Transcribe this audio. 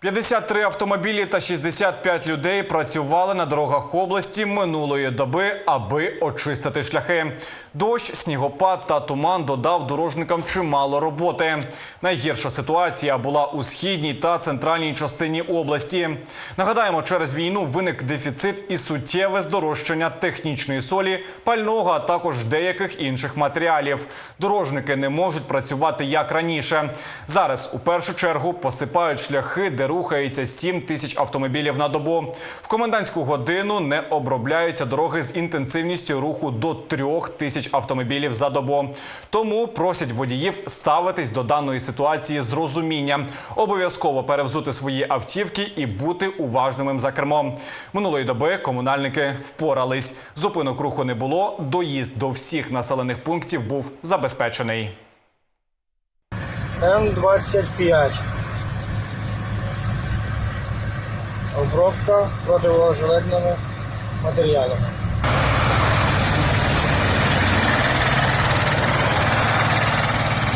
53 автомобілі та 65 людей працювали на дорогах області минулої доби, аби очистити шляхи. Дощ, снігопад та туман додав дорожникам чимало роботи. Найгірша ситуація була у східній та центральній частині області. Нагадаємо, через війну виник дефіцит і суттєве здорожчання технічної солі, пального, а також деяких інших матеріалів. Дорожники не можуть працювати як раніше. Зараз у першу чергу посипають шляхи, де рухається 7 тисяч автомобілів на добу. В комендантську годину не обробляються дороги з інтенсивністю руху до 3 тисяч автомобілів за добу. Тому просять водіїв ставитись до даної ситуації з розумінням, обов'язково перевзути свої автівки і бути уважними за кермом. Минулої доби комунальники впорались. Зупинок руху не було. Доїзд до всіх населених пунктів був забезпечений. М25. Обробка противожилетними матеріалами.